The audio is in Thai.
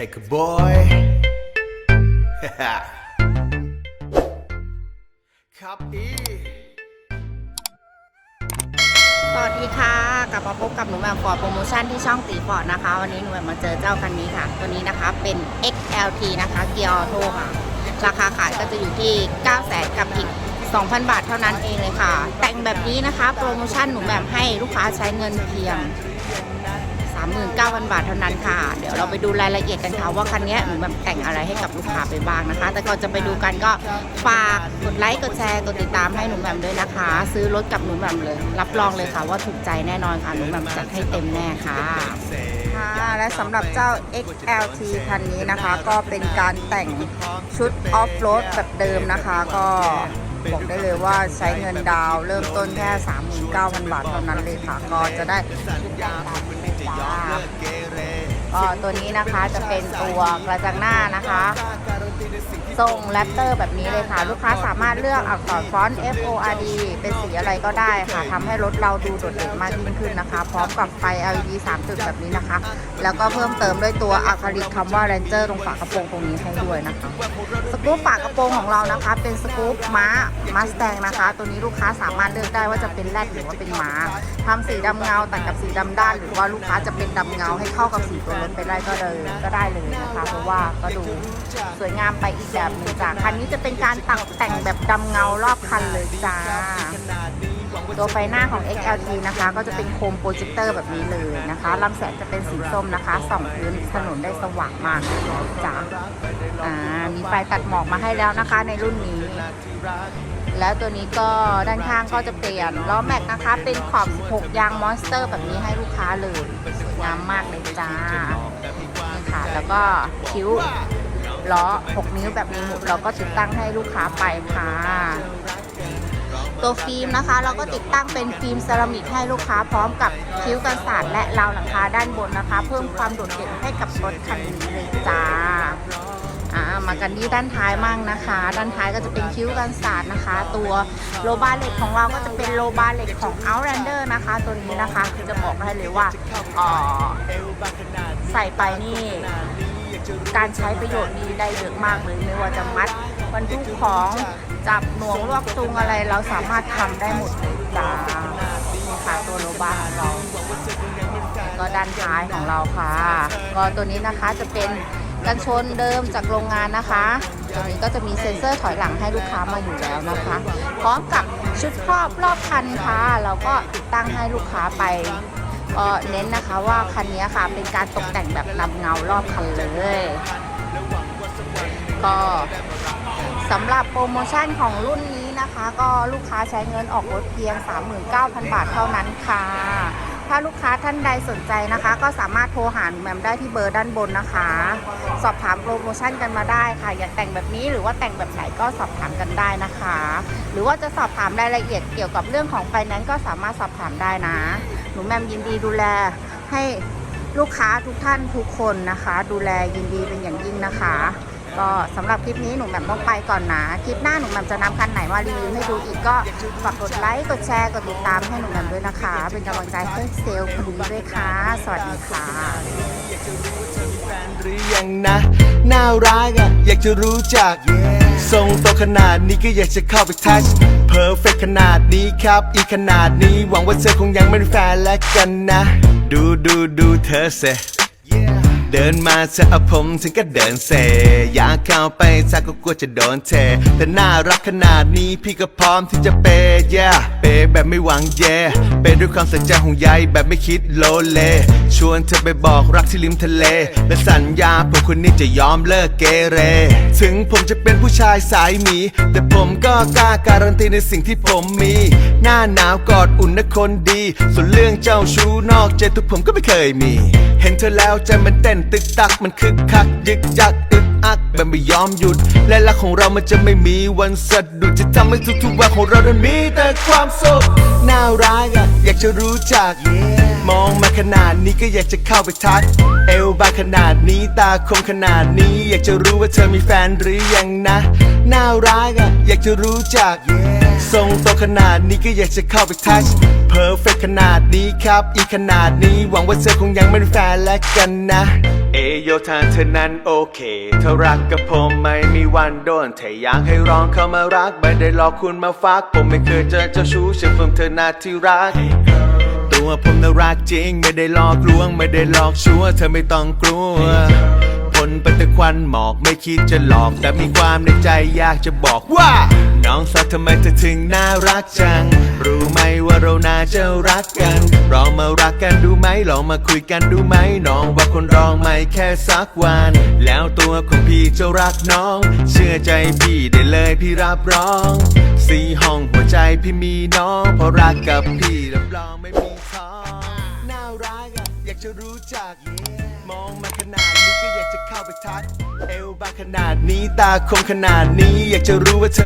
Take a boy ครับอีสวัสดีค่ะ กลับมาพบกับหนูแหม่มฟอร์ดโปรโมชั่นที่ช่องตีฟอร์ดนะคะ วันนี้หนูแหม่มมาเจอเจ้าคันนี้ค่ะ ตัวนี้นะคะเป็น XLT นะคะเกียร์ออโต้ค่ะ ราคาขายก็จะอยู่ที่ 9 0 0 0 0กับอีก 2,000 บาทเท่านั้นเองเลยค่ะ แต่งแบบนี้นะคะ โปรโมชั่นหนูแหม่มให้ลูกค้าใช้เงินเพียง 39,000 บาทเท่านั้นค่ะ เดี๋ยวเราไปดูรายละเอียดกันค่ะว่าคันนี้หนูแบบแต่งอะไรให้กับลูกค้าไปบ้างนะคะ แต่ก่อนจะไปดูกันก็ฝากกดไลค์กดแชร์กดติดตามให้หนูแหม่มด้วยนะคะ ซื้อรถกับหนูแหม่มเลย รับรองเลยค่ะว่าถูกใจแน่นอนค่ะหนูแหม่มจัดให้เต็มแน่ค่ะค่ะและสำหรับเจ้า XLT คันนี้นะคะ ก็เป็นการแต่งชุดออฟโรดแบบเดิมนะคะ ก็บอกได้เลยว่าใช้เงินดาวน์เริ่มต้นแค่ 39,000 บาทเท่านั้นเลยค่ะ ก็จะได้ชุดแต่งตาม จ้าก็ตัวนี้นะคะจะเป็นตัวกระจังหน้านะคะ ทรงแรปเตอร์แบบนี้เลยค่ะ ลูกค้าสามารถเลือกอักษรฟอนต์ F O R D เป็นสีอะไรก็ได้ค่ะทำให้รถเราดูโดดเด่นมากยิ่งขึ้นนะคะ พร้อมกับไฟ LED 3 จุดแบบนี้นะคะ แล้วก็เพิ่มเติมด้วยตัวอะคริลิกคำว่า Ranger ตรงฝากระโปรงตรงนี้ให้ด้วยนะคะ สกู๊ปฝากระโปรงของเรานะคะ เป็นสกู๊ปม้ามัสแตงนะคะ ตัวนี้ลูกค้าสามารถเลือกได้ว่าจะเป็นแรดหรือว่าเป็นม้า ทำสีดำเงาตัดกับสีดำด้าน หรือว่าลูกค้าจะเป็นดำเงาให้เข้ากับสีตัวรถไปได้ก็เลยก็ได้เลยนะคะ เพราะว่าก็ดูสวยงามไปอีกแบบหนึ่งจ้าคันนี้จะเป็นการตัดแต่งแบบดำเงารอบคันเลยจ้าตัวไฟหน้าของ XLT นะคะ ก็จะเป็นโคมโปรเจคเตอร์แบบนี้เลยนะคะลำแสงจะเป็นสีส้มนะคะส่องพื้นถนนได้สว่างมากจ้าอ่ามีไฟตัดหมอกมาให้แล้วนะคะในรุ่นนี้ แล้วตัวนี้ก็ด้านข้างก็จะเปลี่ยนล้อแม็กนะคะ เป็นขอบ 16 ยางมอนสเตอร์แบบนี้ให้ลูกค้าเลยสวยงามมากเลยจ้านี่ค่ะ แล้วก็คิ้วล้อ 6 นิ้วแบบนี้เราก็ติดตั้งให้ลูกค้าไปค่ะ ตัวฟิล์มนะคะ เราก็ติดตั้งเป็นฟิล์มเซรามิกให้ลูกค้าพร้อมกับคิ้วกันศาสตร์และราวหลังคาด้านบนนะคะ เพิ่มความโดดเด่นให้กับรถคันนี้เลยจ้าอ่า มากันที่ด้านท้ายมั่งนะคะ ด้านท้ายก็จะเป็นคิ้วกันศาสตร์นะคะ ตัวโลบาเหล็กของเราก็จะเป็นโลบาเหล็กของ Outlander นะคะ ตัวนี้นะคะคือจะบอกได้เลยว่าออใส่ไปนี่การใช้ประโยชน์ดีได้เยอะมากเลยไม่ว่าจะมัดบรรทุกของจับหน่วงลวกตุงอะไรเราสามารถทำได้หมดเลยจ้านี่ค่ะตัวโลบาของเราก็ด้านท้ายของเราค่ะ ก็ตัวนี้นะคะจะเป็น กันชนเดิมจากโรงงานนะคะ ตัวนี้ก็จะมีเซ็นเซอร์ถอยหลังให้ลูกค้ามาอยู่แล้วนะคะ พร้อมกับชุดครอบรอบคันค่ะเราก็ติดตั้งให้ลูกค้าไปก็เน้นนะคะว่าคันนี้ค่ะเป็นการตกแต่งแบบนำเงารอบคันเลย ก็สำหรับโปรโมชั่นของรุ่นนี้นะคะ ก็ลูกค้าใช้เงินออกรถเพียง 39,000 บาทเท่านั้นค่ะ ถ้าลูกค้าท่านใดสนใจนะคะ ก็สามารถโทรหาหนูแมมได้ที่เบอร์ด้านบนนะคะ สอบถามโปรโมชั่นกันมาได้ค่ะ อยากแต่งแบบนี้หรือว่าแต่งแบบไหนก็สอบถามกันได้นะคะ หรือว่าจะสอบถามรายละเอียดเกี่ยวกับเรื่องของไฟแนนซ์ก็สามารถสอบถามได้นะ หนูแมมยินดีดูแลให้ลูกค้าทุกท่านทุกคนนะคะ ดูแลยินดีเป็นอย่างยิ่งนะคะ ก็สำหรับคลิปนี้หนูแหม่มต้องไปก่อนนะ คลิปหน้าหนูแหม่มจะนำคันไหนมารีวิวให้ดูอีกก็ฝากกดไลค์กดแชร์กดติดตามให้หนูแหม่มด้วยนะคะ เป็นกำลังใจให้เซลล์คนนี้ด้วยค่ะ สวัสดีค่ะหรือยังนะน่ารักอะอยากจะรู้จักทรงโตขนาดนี้ก็อยากจะเข้าไปทัชเพอร์เฟขนาดนี้ครับ อีขนาดนี้หวังว่าเธอคงยังไม่เป็นแฟนแล้วกันนะ ดูดูดูเธอเซ เดินมาเธอเอาผมถึงก็เดินเซ อยากเข้าไปทักก็กลัวจะโดนเทแต่น่ารักขนาดนี้พี่ก็พร้อมที่จะเปย์ yeah เปย์แบบไม่หวังเย่เปย์ด้วยความใส่ใจหงใยแบบไม่คิดโลเล ชวนเธอไปบอกรักที่ริมทะเล และสัญญาผมคนนี้จะยอมเลิกเกเร ถึงผมจะเป็นผู้ชายสายหมี แต่ผมก็กล้าการันตีในสิ่งที่ผมมี หน้าหนาวกอดอุ่นนะคนดี ส่วนเรื่องเจ้าชู้นอกใจทุกผมก็ไม่เคยมี เห็นเธอแล้วใจมันเต้นตึกตักมันคึกคักยึกยักอึกอักแบบไม่ยอมหยุด และรักของเรามันจะไม่มีวันสะดุดจะทำให้ทุกๆวันของเรานั้นมีแต่ความสุขน่ารักอะอยากจะรู้จัก มองมาขนาดนี้ก็อยากจะเข้าไปทัก เอวบางขนาดนี้ตาคมขนาดนี้ อยากจะรู้ว่าเธอมีแฟนหรือยังนะ น่ารักอะอยากจะรู้จัก ทรงโตขนาดนี้ก็อยากจะเข้าไปทัชเพอร์เฟขนาดนี้ครับ อีขนาดนี้หวังว่าเธอคงยังไม่เป็นแฟนแล้วกันนะ เอโยทานเธอนั้นโอเค เธอรักกับผมไม่มีวันโดนถ้าอยากให้ร้องเข้ามารักไม่ได้หลอกคุณมาฟัก ผมไม่เคยเจอเจ้าชู้เชื่อผมเธอนาที่รักตัวผมน่ารักจริง ไม่ได้หลอกลวง ไม่ได้หลอกชัวเธอไม่ต้องกลัว ผลเป็นแต่ควันหมอกไม่คิดจะหลอก แต่มีความในใจอยากจะบอกว่า น้องสาวทำไมเธอถึงน่ารักจัง รู้ไหมว่าเราน่าจะรักกันลองมารักกันดูไหมลองมาคุยกันดูไหมน้องว่าคนรองไม่แค่สักวัน แล้วตัวของพี่จะรักน้อง เชื่อใจพี่ได้เลยพี่รับรองสี่ห้องหัวใจพี่มีน้องเพราะรักกับพี่รับรองไม่มีท้อ จะรู้จัก มองมาขนาดนี้ก็อยากจะเข้าไปทัก เอวบางขนาดนี้ตาคมขนาดนี้อยากจะรู้ว่าเธอ